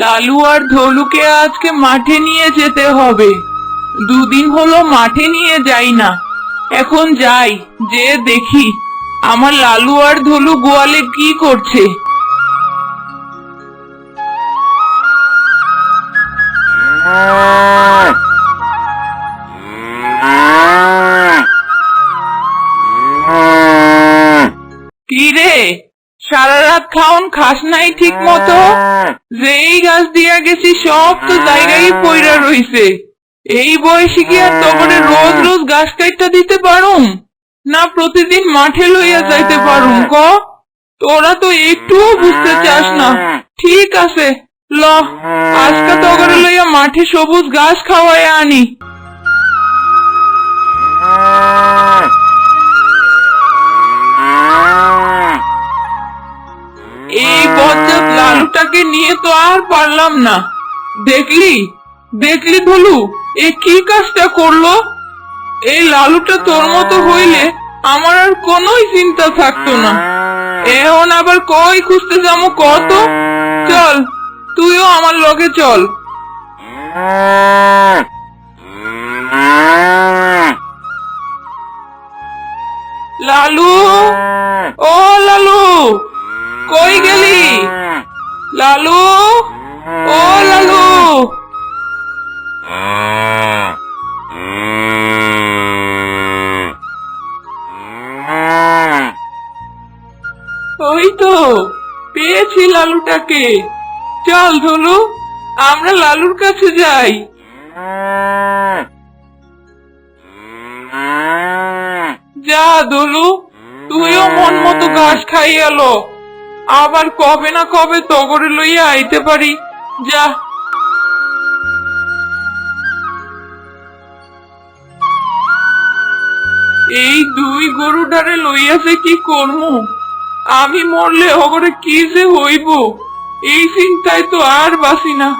লালু আর ধলুকে আজকে মাঠে নিয়ে যেতে হবে। দুদিন হলো মাঠে নিয়ে যাই না। এখন যাই যে দেখি আমার লালু আর ধলু গোয়ালে কি করছে। কি রাত খাওন খাস নাই ঠিক মতো। যেই গাছ দিয়া গেছি সব তো জায়গায় পইরা রইছে। এই বয়সে কি আর তবরে রোজ রোজ গাছ কাইটা দিতে পারুম? না প্রতিদিন মাঠে লইয়া যাইতে পারুম ক? তোরা তো একটুও বুঝতে চাস না। ঠিক আছে ল। আজকে তগরে লইয়া মাঠে সবুজ ঘাস খাওয়াই আনি। এই বজ্জাত লালুটাকে নিয়ে তো আর পারলাম না। দেখলি? দেখলি ভলু? এ কি কাজটা করল? এই লালুটা তোর মতো হইলে আমার আর কোনোই চিন্তা থাকতো না। এখন আবার কই খুঁজতে যাব কত চল, তুইও আমার লগে চল। লালু? ও লালু! কই গেলি? লালু? ও লালু। ওই তো, পেয়েছি লালুটাকে। চল ধলু আমরা লালুর কাছে যাই। যা দলু তুইও মন মতো ঘাস খাই এলো। আবার কবে না কবে তগরে লইয়া আইতে পারি? যা। এই দুই গরুটারে লইয়াছে কি করমু? আমি মরলে ওগরে কি যে হইব? এই চিন্তায় তো আর বাসি না।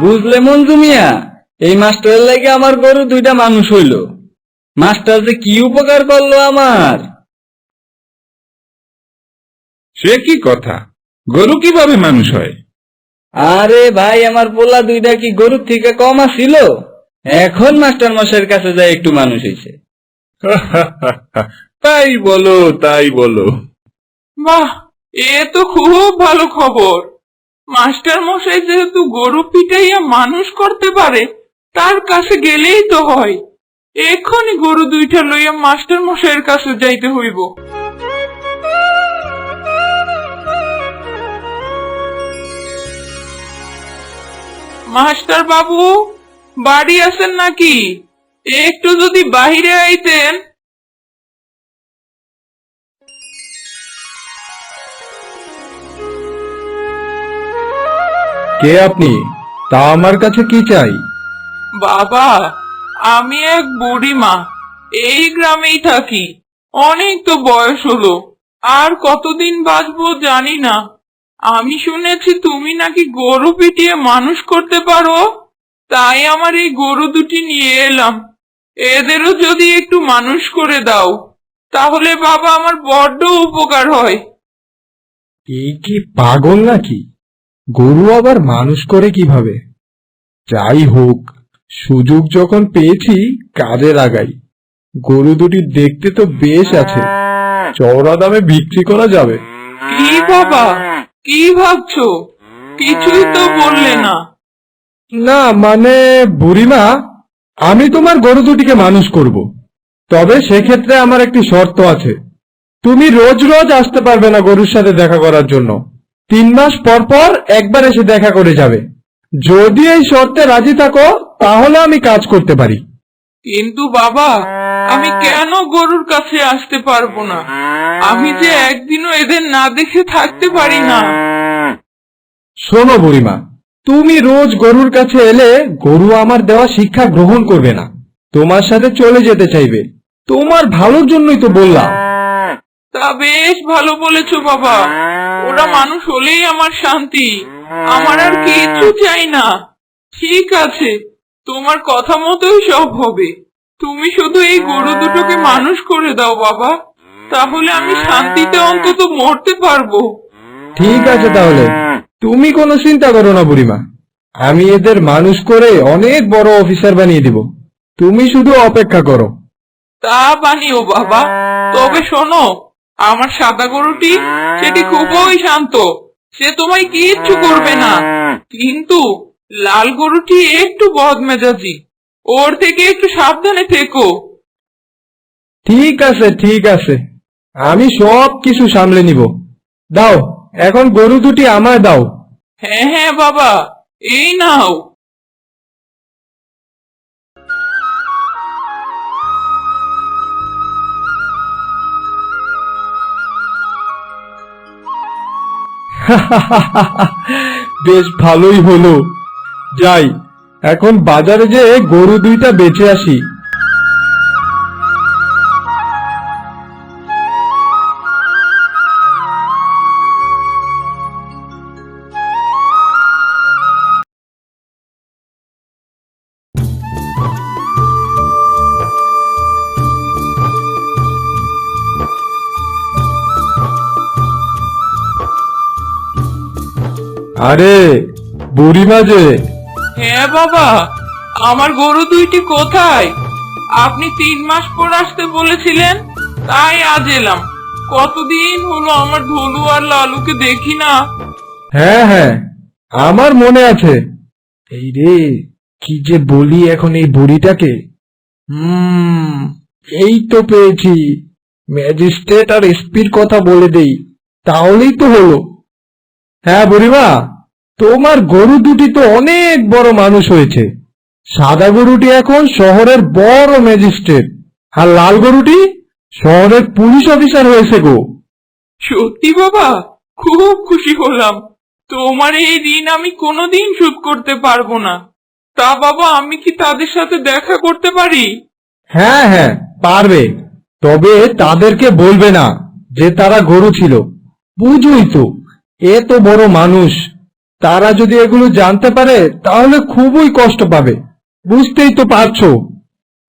বুঝলে মঞ্জু মিয়া, এই মাস্টারের লাগে আমার গরু দুইটা মানুষ হইল। মাস্টার যে কি উপকার করল আমার? সে কি কথা? গরু কীভাবে মানুষ হয়? আরে ভাই আমার পোলা দুইটা কি গরুর থেকে কম আসিল এখন মাস্টার মশাইয়ের কাছে যায় একটু মানুষ হয়েছে তাই বলো তাই বলো। বাহ এ তো খুব ভালো খবর। মাস্টার মশাই যেহেতু গরু পিটাইয়া মানুষ করতে পারে তার কাছে গেলেই তো হয়। এক্ষুনি গরু দুইটা লইয়া মাস্টার মশাইয়ের কাছে যাইতে হইব। মাস্টার বাবু বাড়ি আছেন নাকি? একটু যদি বাহিরে আইতেন। কে আপনি? তা আমার কাছে কি চাই? বাবা আমি এক বুড়িমা। এই গ্রামেই থাকি। অনেক তো বয়স হলো। আর কতদিন বাঁচবো জানি না। আমি শুনেছি তুমি নাকি গরু পিটিয়ে মানুষ করতে পারো? তাই আমার এই গরু দুটি নিয়ে এলাম। এদেরও যদি একটু মানুষ করে দাও তাহলে বাবা আমার বড্ড উপকার হয়। কি পাগল নাকি? গরু আবার মানুষ করে কীভাবে? যাই হোক সুযোগ যখন পেয়েছি কাজে লাগাই। গরু দুটি দেখতে তো বেশ আছে। চওড়া দামে বিক্রি করা যাবে। কি বাবা? কি ভাবছ? কিছুই তো বললে না। না মানে বুড়িমা আমি তোমার গরু দুটিকে মানুষ করব। তবে সেক্ষেত্রে আমার একটি শর্ত আছে। তুমি রোজ রোজ আসতে পারবে না গরুর সাথে দেখা করার জন্য। তিন মাস পর পর একবার এসে দেখা করে যাবে। যদি এই শর্তে রাজি থাকো তাহলে আমি কাজ করতে পারি। কিন্তু বাবা আমি কেন গরুর কাছে আসতে পারব না? আমি যে একদিনও এদের না দেখে থাকতে পারি না। শোনো বুড়িমা তুমি রোজ গরুর কাছে এলে গরু আমার দেওয়া শিক্ষা গ্রহণ করবে না। তোমার সাথে চলে যেতে চাইবে। তোমার ভালোর জন্যই তো বললাম। তা বেশ ভালো বলেছ বাবা। ওরা মানুষ হলেই আমার শান্তি। আমার আর কিছু চাই না। ঠিক আছে তোমার কথা মতোই সব হবে। তুমি শুধু এই গরু দুটোকে মানুষ করে দাও বাবা। তাহলে আমি শান্তিতে অন্তত মরতে পারব। ঠিক আছে তাহলে। তুমি কোনো চিন্তা করো না বুড়িমা। আমি এদের মানুষ করে অনেক বড় অফিসার বানিয়ে দিব। তুমি শুধু অপেক্ষা করো। তা বানিও বাবা। তবে শোনো আমার সাদা গরুটি সেটি খুবই শান্ত। সে তোমায় কিচ্ছু করবে না। কিন্তু লাল গরুটি একটু বদমেজাজি। ওর থেকে একটু সাবধানে থেকো। ঠিক আছে ঠিক আছে। আমি সব কিছু সামলে নিব। দাও এখন গরু দুটি আমায় দাও। হ্যাঁ হ্যাঁ বাবা এই নাও। বেশ ভালোই হলো। যাই এখন বাজারে যে গরু দুইটা বেচে আসি। আরে বুড়িমা যে। হ্যাঁ বাবা, আমার গরু দুইটি কোথায়? আপনি তিন মাস পর আসতে বলেছিলেন, তাই আজ এলাম। কতদিন হলো আমার ধলু আর লালুকে দেখি না। হ্যাঁ হ্যাঁ আমার মনে আছে। এই রে, কি যে বলি এখন এই বুড়িটাকে। হুম, এই তো পেয়েছি। ম্যাজিস্ট্রেট আর এসপির কথা বলে দেই, তাহলেই তো হলো। হ্যাঁ বুড়িমা? তোমার গরু দুটি তো অনেক বড় মানুষ হয়েছে। সাদা গরুটি এখন শহরের বড় ম্যাজিস্ট্রেট আর লাল গরুটি শহরের পুলিশ অফিসার হয়েছে গো। সত্যি বাবা খুব খুশি হলাম। তোমার এই ঋণ আমি কোনোদিন শোধ করতে পারব না। তা বাবা আমি কি তাদের সাথে দেখা করতে পারি? হ্যাঁ হ্যাঁ পারবে। তবে তাদেরকে বলবে না যে তারা গরু ছিল। বুঝুই তো এ তো বড় মানুষ। তারা যদি এগুলো জানতে পারে তাহলে খুবই কষ্ট পাবে। বুঝতেই তো পারছ।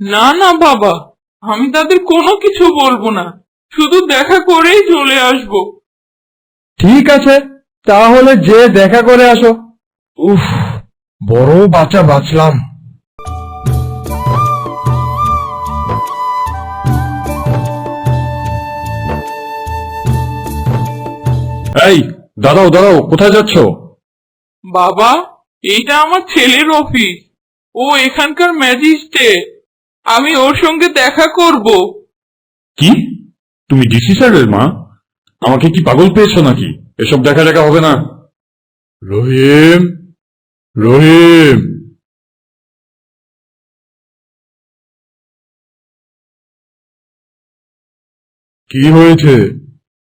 না না বাবা আমি তাদের কোনো কিছু বলব না। শুধু দেখা করেই চলে আসব। ঠিক আছে তাহলে যে দেখা করে আসো। উফ বড় বাচ্চা বাঁচলাম। এই দাঁড়াও দাঁড়াও কোথায় যাচ্ছ? বাবা এইটা আমার ছেলের অফিস ও এখানকার ম্যাজিস্ট্রেট আমি ওর সঙ্গে দেখা করব। কি? তুমি ডিসি স্যারের মা? আমাকে কি পাগল পেয়েছ নাকি? এসব দেখা দেখা হবে না। রহিম রহিম। কি হয়েছে?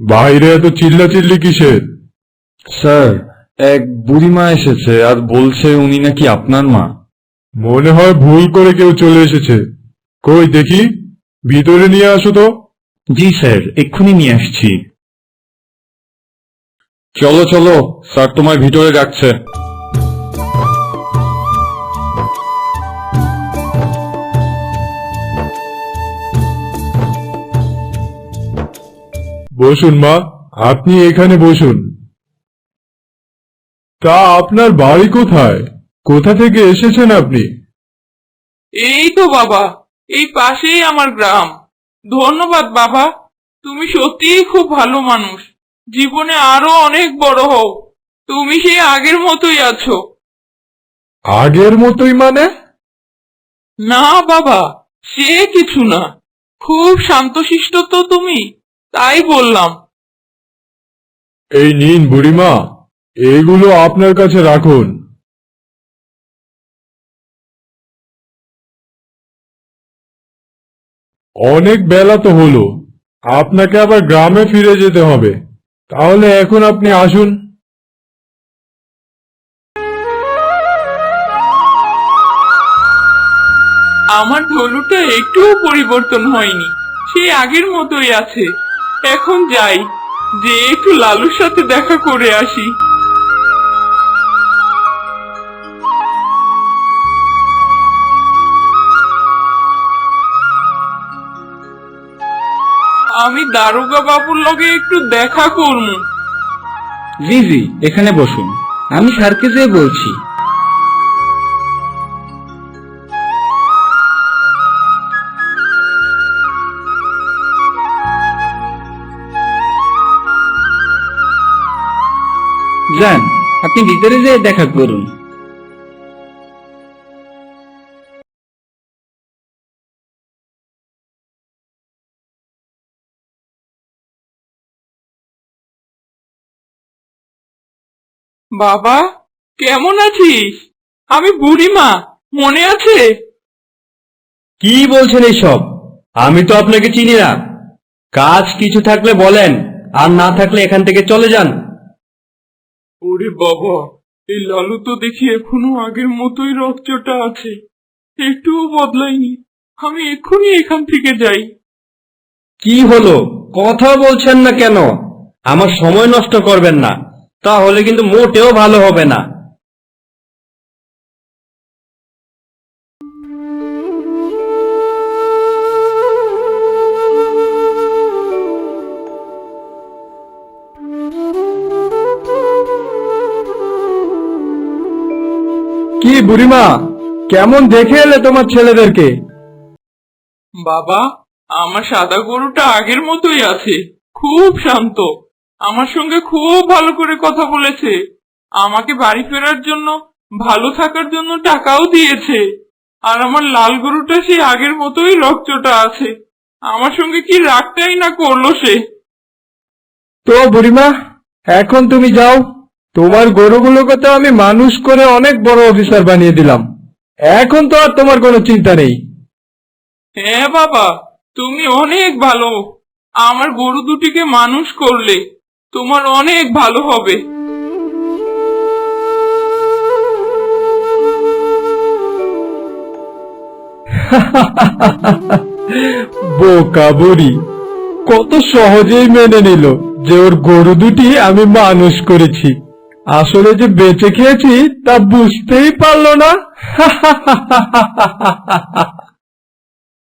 বাইরে এত চিল্লাচিল্লি কিসের? স্যার এক বুড়িমা এসেছে আর বলছে উনি নাকি আপনার মা। মনে হয় ভুল করে কেউ চলে এসেছে। কই দেখি? ভিতরে নিয়ে আসো তো। জি স্যার এক্ষুনি নিয়ে আসছি। চলো চলো স্যার তোমায় ভিতরে ডাকছে। বসুন মা আপনি এখানে বসুন। তা আপনার বাড়ি কোথায়? কোথা থেকে এসেছেন আপনি? এই তো বাবা এই পাশেই আমার গ্রাম। ধন্যবাদ বাবা তুমি সত্যিই খুব ভালো মানুষ। জীবনে আরও অনেক বড় হও। তুমি সেই আগের মতোই আছো। আগের মতোই মানে? না বাবা সে কিছু না। খুব শান্তশিষ্ট তো তুমি তাই বললাম। এই নিন বুড়িমা। এইগুলো আপনার কাছে রাখুন। অনেক বেলা তো হলো। আপনাকে আবার গ্রামে ফিরে যেতে হবে। তাহলে এখন আপনি আসুন। আমার ঢোলুটা একটুও পরিবর্তন হয়নি। সে আগের মতোই আছে। এখন যাই যে একটু লালুর সাথে দেখা করে আসি। আমি দারোগা বাবুর লগে একটু দেখা করব। জি জি, এখানে বসুন। আমি স্যারকে যে বলছি। যান, আপনি ভিতরে যেয়ে দেখা করুন। বাবা কেমন আছিস? আমি বুড়িমা মনে আছে? কি বলছেন এইসব? আমি তো আপনাকে চিনি না। কাজ কিছু থাকলে বলেন আর না থাকলে এখান থেকে চলে যান। ওরে বাবা এই লালু তো দেখি এখনও আগের মতোই রক্তটা আছে। একটুও বদলাইনি আমি এক্ষুনি এখান থেকে যাই। কি হলো? কথা বলছেন না কেন? আমার সময় নষ্ট করবেন না। তাহলে কিন্তু মোটেও ভালো হবে না। কি বুড়িমা কেমন দেখে এলে তোমার ছেলেদেরকে? বাবা আমার সাদা গরুটা আগের মতোই আছে খুব শান্ত। আমার সঙ্গে খুব ভালো করে কথা বলেছে। আমাকে বাড়ি ফেরার জন্য ভালো থাকার জন্য টাকাও দিয়েছে। আর আমার লাল গরুটা সেই আগের মতোই রক্তটা আছে। আমার সঙ্গে কি রাগটাই না করল সে? তো বুড়িমা এখন তুমি যাও। তোমার গরুগুলোকে তো আমি মানুষ করে অনেক বড় অফিসার বানিয়ে দিলাম। এখন তো আর তোমার কোনো চিন্তা নেই। হ্যাঁ বাবা তুমি অনেক ভালো। আমার গরু দুটিকে মানুষ করলে। তোমার অনেক ভালো হবে। বোকা বুড়ি, কত সহজেই মেনে নিল যে ওর গরু দুটি আমি মানুষ করেছি। আসলে যে বেঁচে খেয়েছি তা বুঝতেই পারল না।